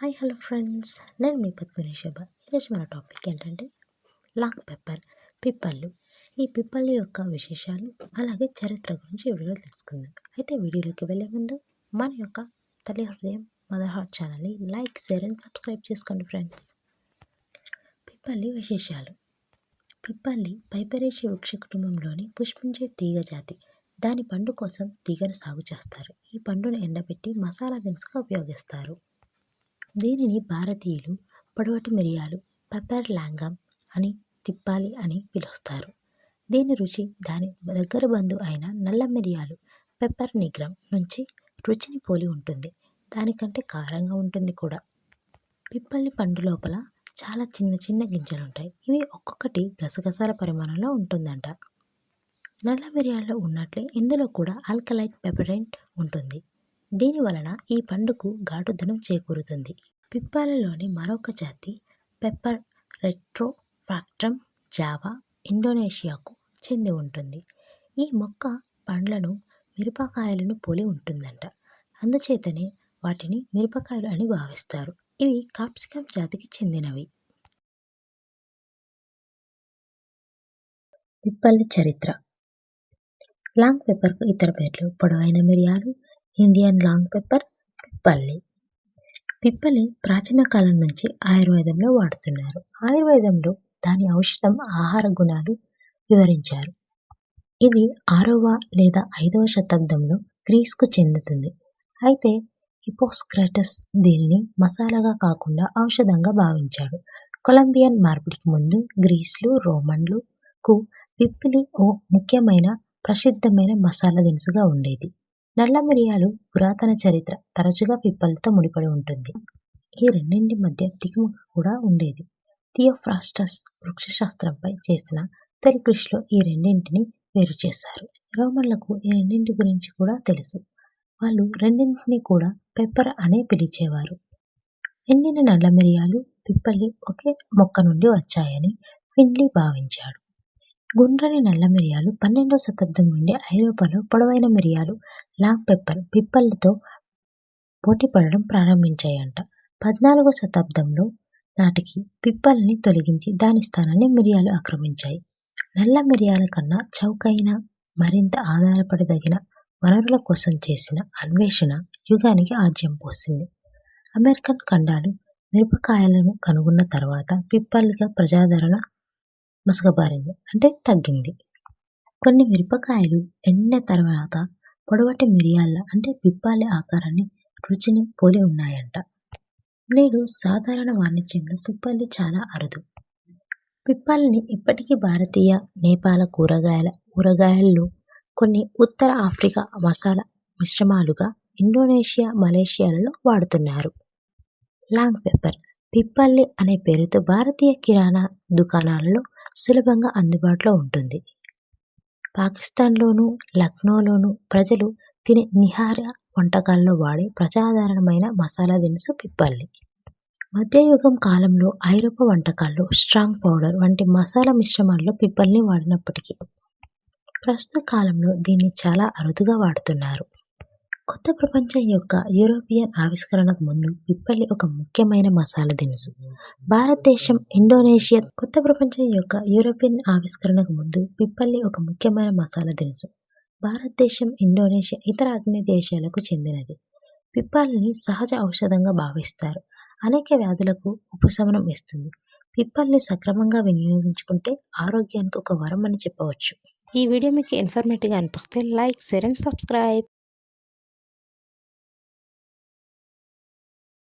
Hi hello friends నేను మీ పద్మిని శోభ. ఈరోజు మన టాపిక్ ఏంటంటే లాంగ్ పెప్పర్ పిప్పళ్ళు. ఈ పిప్పళ్ళు యొక్క విశేషాలు అలాగే చరిత్ర గురించి వీడియోలో తెలుసుకుందాం. అయితే వీడియోలోకి వెళ్ళే ముందు మన యొక్క తల్లి హృదయం మదర్ హార్ట్ ఛానల్ని లైక్ షేర్ అండ్ సబ్స్క్రైబ్ చేసుకోండి ఫ్రెండ్స్ పిప్పల్లి విశేషాలు. పిప్పల్లి పైపరేషి వృక్ష కుటుంబంలోని పుష్పించే తీగ జాతి. దాని పండు కోసం తీగను సాగు చేస్తారు. ఈ పండును ఎండబెట్టి మసాలా దినుసుగా ఉపయోగిస్తారు. దీనిని భారతీయులు పొడవటి మిరియాలు పెప్పర్ లాంగం అని తిప్పాలి అని పిలుస్తారు. దీని రుచి దాని దగ్గర బంధు అయిన నల్ల మిరియాలు పెప్పర్ నిగ్రం నుంచి రుచిని పోలి ఉంటుంది. దానికంటే కారంగా ఉంటుంది కూడా. పిప్పల్లి పండు లోపల చాలా చిన్న చిన్న గింజలు ఉంటాయి. ఇవి ఒక్కొక్కటి గసగసాల పరిమాణంలో ఉంటుందంట. నల్ల మిరియాల్లో ఉన్నట్లే ఇందులో కూడా ఆల్కలైట్ పెపరైన్ ఉంటుంది. దీని వలన ఈ పండుకు ఘాటుదనం చేకూరుతుంది. పిప్పాలలోని మరొక జాతి పెప్పర్ రెట్రోఫాక్ట్రమ్ జావా ఇండోనేషియాకు చెంది ఉంటుంది. ఈ మొక్క పండ్లను మిరపకాయలను పోలి ఉంటుందంట. అందుచేతనే వాటిని మిరపకాయలు అని భావిస్తారు. ఇవి కాప్సికమ్ జాతికి చెందినవి. పిప్పల చరిత్ర. లాంగ్ పెప్పర్కు ఇతర పేర్లు పొడవైన మిరియాలు ఇండియన్ లాంగ్ పెప్పర్ పిప్పల్లి. పిప్పలి ప్రాచీన కాలం నుంచి ఆయుర్వేదంలో వాడుతున్నారు. ఆయుర్వేదంలో దాని ఔషధం ఆహార గుణాలు వివరించారు. ఇది ఆరవ లేదా ఐదవ శతాబ్దంలో గ్రీస్కు చెందుతుంది. అయితే హిపోస్క్రాటస్ దీనిని మసాలాగా కాకుండా ఔషధంగా భావించాడు. కొలంబియన్ మార్పిడికి ముందు గ్రీస్లు రోమన్లుకు పిప్పిలి ఓ ముఖ్యమైన ప్రసిద్ధమైన మసాలా దినుసుగా ఉండేది. నల్ల మిరియాలు పురాతన చరిత్ర తరచుగా పిప్పలతో ముడిపడి ఉంటుంది. ఈ రెండింటి మధ్య తికమక కూడా ఉండేది. థియోఫ్రాస్టస్ వృక్షశాస్త్రంపై చేసిన తొలి కృషిలో ఈ రెండింటిని వేరు చేశారు. రోమన్లకు ఈ రెండింటి గురించి కూడా తెలుసు. వాళ్ళు రెండింటిని కూడా పెప్పర్ అనే పిలిచేవారు. ఎండిన నల్ల మిరియాలు పిప్పల్లి ఒకే మొక్క నుండి వచ్చాయని ఫిన్లీ భావించాడు. గుండ్రని నల్ల మిరియాలు పన్నెండవ శతాబ్దం నుండి ఐరోపాలో పొడవైన మిరియాలు లాంగ్ పెప్పర్ పిప్పళ్ళతో పోటీపడడం ప్రారంభించాయంట. పద్నాలుగో శతాబ్దంలో నాటికి పిప్పల్ని తొలగించి దాని స్థానాన్ని మిరియాలు ఆక్రమించాయి. నల్ల మిరియాల కన్నా చౌకైన మరింత ఆధారపడదగిన వనరుల కోసం చేసిన అన్వేషణ యుగానికి ఆజ్యం పోసింది. అమెరికన్ ఖండాలు మిరపకాయలను కనుగొన్న తర్వాత పిప్పల్గా ప్రజాదరణ మసకబారింది అంటే తగ్గింది. కొన్ని మిరపకాయలు ఎండిన తర్వాత పొడవటి మిరియాల అంటే పిప్పాలి ఆకారాన్ని రుచిని పోలి ఉన్నాయంట. నేడు సాధారణ వాణిజ్యంలో పిప్పల్లి చాలా అరుదు. పిప్పాలని ఇప్పటికీ భారతీయ నేపాల కూరగాయల కూరగాయల్లో కొన్ని ఉత్తర ఆఫ్రికా మసాలా మిశ్రమాలుగా ఇండోనేషియా మలేషియాలలో వాడుతున్నారు. లాంగ్ పెప్పర్ పిప్పల్లి అనే పేరుతో భారతీయ కిరాణా దుకాణాలలో సులభంగా అందుబాటులో ఉంటుంది. పాకిస్తాన్లోను లక్నోలోను ప్రజలు తినే నిహార వంటకాల్లో వాడే ప్రజాదరణమైన మసాలా దినుసు పిప్పల్లి. మధ్యయుగం కాలంలో ఐరోపా వంటకాల్లో స్ట్రాంగ్ పౌడర్ వంటి మసాలా మిశ్రమాల్లో పిప్పల్ని వాడినప్పటికీ ప్రస్తుత కాలంలో దీన్ని చాలా అరుదుగా వాడుతున్నారు. కొత్త ప్రపంచం యొక్క యూరోపియన్ ఆవిష్కరణకు ముందు పిప్పల్లి ఒక ముఖ్యమైన మసాలా దినుసు. భారతదేశం ఇండోనేషియా కొత్త ప్రపంచం యొక్క యూరోపియన్ ఆవిష్కరణకు ముందు పిప్పల్లి ఒక ముఖ్యమైన మసాలా దినుసు. భారతదేశం ఇండోనేషియా ఇతర అగ్ని దేశాలకు చెందినది. పిప్పల్ని సహజ ఔషధంగా భావిస్తారు. అనేక వ్యాధులకు ఉపశమనం ఇస్తుంది. పిప్పల్ని సక్రమంగా వినియోగించుకుంటే ఆరోగ్యానికి ఒక వరం అని చెప్పవచ్చు. ఈ వీడియో మీకు ఇన్ఫర్మేటివ్గా అనిపిస్తే లైక్ షేర్ అండ్ సబ్స్క్రైబ్.